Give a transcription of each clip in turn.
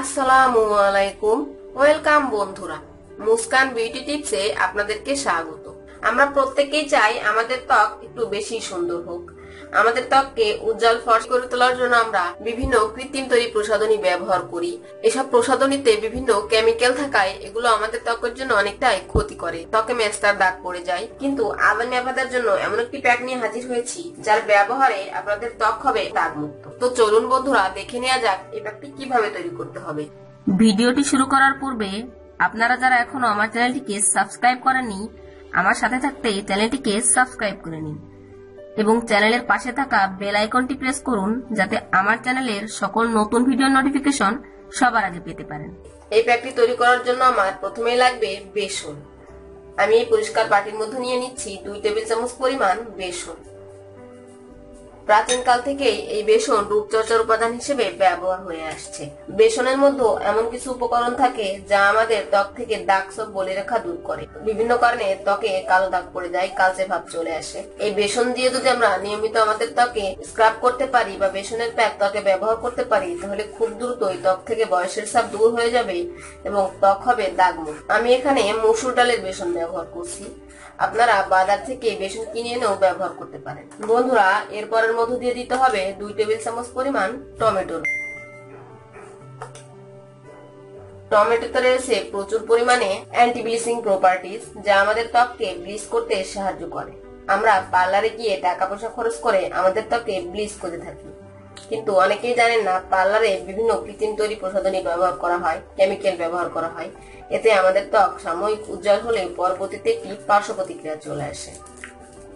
আসসালামু আলাইকুম ওয়েলকাম বন্ধুরা। মুস্কান বিউটি টিপসে আপনাদেরকে স্বাগত। আমরা প্রত্যেকেই চাই আমাদের ত্বক একটু বেশি সুন্দর হোক। আমাদের ত্বককে উজ্জ্বল ফর্স করে তোলার জন্য আমরা বিভিন্ন কৃত্রিম তৈরি প্রসাধনী ব্যবহার করি। এসব প্রসাধনীতে বিভিন্ন কেমিক্যাল থাকায় এগুলো আমাদের ত্বকের জন্য অনেকটাই ক্ষতি করে। ত্বকে মেস্তার দাগ পড়ে যায়। কিন্তু আমি আপনাদের জন্য এমন একটি প্যাক নিয়ে হাজির হয়েছি, যার ব্যবহারে আপনাদের ত্বক হবে দাগমুক্ত। তো চলুন বন্ধুরা, দেখে নেওয়া যাক এই প্যাকটি কীভাবে তৈরি করতে হবে। ভিডিওটি শুরু করার পূর্বে আপনারা যারা এখনও আমার চ্যানেলটিকে সাবস্ক্রাইব করেননি, আমার সাথে থাকতে চ্যানেলটিকে সাবস্ক্রাইব করে নিন। এবং চ্যানেলের পাশে থাকা বেল আইকনটি প্রেস করুন যাতে আমার চ্যানেলের সকল নতুন ভিডিও নোটিফিকেশন সবার আগে পেতে পারেন। এই প্যাকটি তৈরি করার জন্য আমার প্রথমেই লাগবে বেসন। আমি এই পরিষ্কার বাটির মধ্যে নিয়ে নিচ্ছি দুই টেবিল চামচ পরিমাণ বেসন। প্রাচীনকাল থেকেই এই বেসন রূপচর্চার উপাদান হিসেবে ব্যবহার হয়ে আসছে। বেসনের মধ্যে এমন কিছু উপকরণ থাকে যা আমাদের ত্বক থেকে দাগ সব বলে রেখা দূর করে। বিভিন্ন কারণে ত্বকে কালো দাগ পড়ে যায়, কালচে ভাব চলে আসে। এই বেসন দিয়ে যদি আমরা নিয়মিত আমাদের ত্বকে স্ক্রাব করতে পারি বা বেসনের প্যাক ত্বকে ব্যবহার করতে পারি, তাহলে খুব দ্রুতই ত্বক থেকে বয়সের সাপ দূর হয়ে যাবে এবং ত্বক হবে দাগমুক্ত। আমি এখানে মসুর ডালের বেসন ব্যবহার করছি। আপনারা বাজার থেকে বেসন কিনে এনেও ব্যবহার করতে পারেন। বন্ধুরা, এরপরের মধ্যে দিয়ে দিতে হবে দুই টেবিল চামচ পরিমাণ টমেটো। টমেটোতে রয়েছে প্রচুর পরিমাণে অ্যান্টি ব্লিচিং যা আমাদের ত্বককে ব্লিচ করতে সাহায্য করে। আমরা পার্লারে গিয়ে টাকা পয়সা খরচ করে আমাদের ত্বকে ব্লিচ করে থাকি। কিন্তু অনেকেই জানেন না, পার্লারে বিভিন্ন কৃত্রিম তৈরি প্রসাধনী ব্যবহার করা হয় কেমিক্যাল ব্যবহার করা হয়। এতে আমাদের ত্বক সাময়িক উজ্জ্বল হলে পরবর্তীতে একটি পার্শ্ব প্রতিক্রিয়া চলে আসে।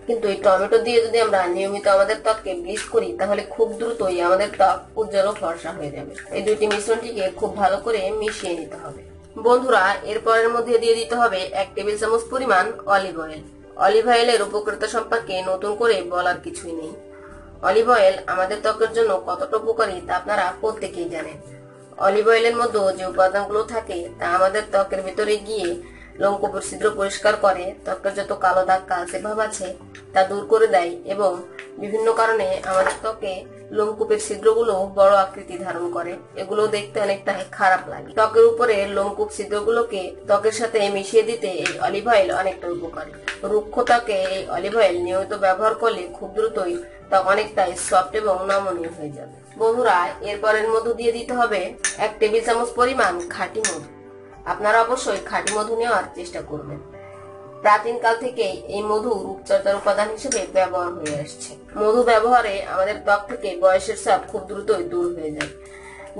কিন্তু এই টমেটো দিয়ে যদি আমরা নিয়মিত আমাদের ত্বককে ব্লিচ করি, তাহলে খুব দ্রুতই আমাদের ত্বক উজ্জ্বল ও ফর্সা হয়ে যাবে। এই দুইটি মিশ্রণটিকে খুব ভালো করে মিশিয়ে নিতে হবে। বন্ধুরা, এরপরের মধ্যে দিয়ে দিতে হবে এক টেবিল চামচ পরিমাণ অলিভ অয়েল অলিভ অয়েলের উপকারিতা সম্পর্কে নতুন করে বলার কিছুই নেই। অলিভ অয়েল আমাদের ত্বকের জন্য কতটা উপকারী তা আপনারা প্রত্যেকেই জানেন। অলিভ অয়েলের মধ্যে যে উপাদানগুলো থাকে, তা আমাদের ত্বকের ভিতরে গিয়ে লোমকূপের ছিদ্র পরিষ্কার করে, ত্বকের যত কালো দাগ কালচে ভাব আছে, তা দূর করে দেয় এবং বিভিন্ন কারণে আমাদের ত্বকে লোমকূপের ছিদ্রগুলো বড় আকৃতি ধারণ করে। এগুলো দেখতে অনেকটা খারাপ লাগে। ত্বকের উপরে লোমকূপ ছিদ্রগুলোকে ত্বকের সাথে মিশিয়ে দিতে এই অলিভ অয়েল অনেকটা উপকারী। রুক্ষ ত্বকে এই অলিভ অয়েল নিয়মিত ব্যবহার করলে খুব দ্রুতই ত্বক অনেকটাই সফট এবং নমনীয় হয়ে যাবে। বন্ধুরা, এরপরের মধু দিয়ে দিতে হবে এক টেবিল চামচ পরিমাণ খাঁটি মধু। আপনারা অবশ্যই খাঁটি মধু নেওয়ার চেষ্টা করবেন। প্রাচীন কাল থেকেই এই মধু রূপচর্চার উপাদান হিসেবে ব্যবহার হয়ে আসছে। মধু ব্যবহারে আমাদের ত্বক থেকে বয়সের চাপ খুব দ্রুতই দূর হয়ে যায়।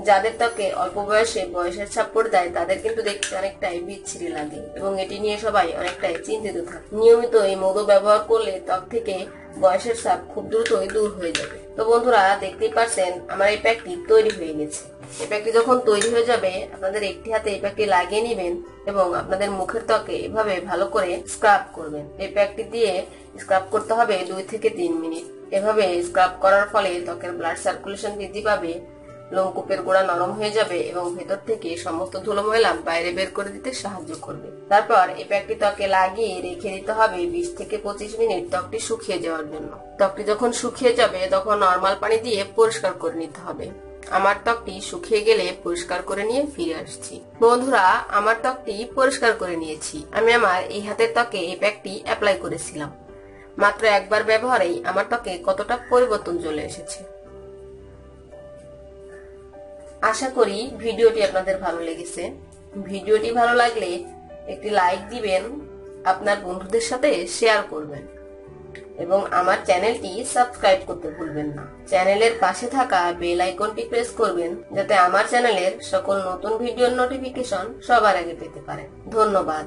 যাদের ত্বকে অল্প বয়সে বয়সের ছাপ পড়ে যায়, তাদের কিন্তু দেখতে অনেকটাই বিচ্ছিরি লাগে এবং এটি নিয়ে সবাই অনেকটাই চিন্তিত থাকে। নিয়মিত এই মধু ব্যবহার করলে ত্বক থেকে বয়সের চাপ খুব দ্রুতই দূর হয়ে যাবে। তো বন্ধুরা, দেখতেই পারছেন, আমার এই প্যাকটি তৈরি হয়ে গেছে। এই প্যাকটি যখন তৈরি হয়ে যাবে, আপনাদের একটি হাতে এই প্যাকটি লাগিয়ে নেবেন এবং আপনাদের মুখের ত্বকে এভাবে ভালো করে স্ক্রাব করবেন। এই প্যাকটি দিয়ে স্ক্রাব করতে হবে দুই থেকে তিন মিনিট। এভাবে স্ক্রাব করার ফলে ত্বকের ব্লাড সার্কুলেশন বৃদ্ধি পাবে, লোমকূপের গোড়া নরম হয়ে যাবে এবং ভেতর থেকে সমস্ত ধুলো ময়লা বাইরে বের করে দিতে সাহায্য করবে। তারপর এই প্যাকটি ত্বকে লাগিয়ে রেখে দিতে হবে বিশ থেকে পঁচিশ মিনিট ত্বকটি শুকিয়ে যাওয়ার জন্য। ত্বকটি যখন শুকিয়ে যাবে, তখন নর্মাল পানি দিয়ে পরিষ্কার করে নিতে হবে। আমার ত্বকটি শুকিয়ে গেলে পরিষ্কার করে নিয়ে ফিরে আসছি। বন্ধুরা, আমার ত্বকটি পরিষ্কার করে নিয়েছি। আমি আমার এই হাতের ত্বকে এই প্যাকটি অ্যাপ্লাই করেছিলাম। মাত্র একবার ব্যবহারেই আমার ত্বকে কতটা পরিবর্তন চলে এসেছে। আশা করি ভিডিওটি আপনাদের ভালো লেগেছে। ভিডিওটি ভালো লাগলে একটি লাইক দিবেন, আপনার বন্ধুদের সাথে শেয়ার করবেন। এবং আমার চ্যানেলটি সাবস্ক্রাইব করতে ভুলবেন না। চ্যানেলের পাশে থাকা বেল আইকনটি প্রেস করবেন, যাতে আমার চ্যানেলের সকল নতুন ভিডিওর নোটিফিকেশন সবার আগে পেতে পারেন। ধন্যবাদ।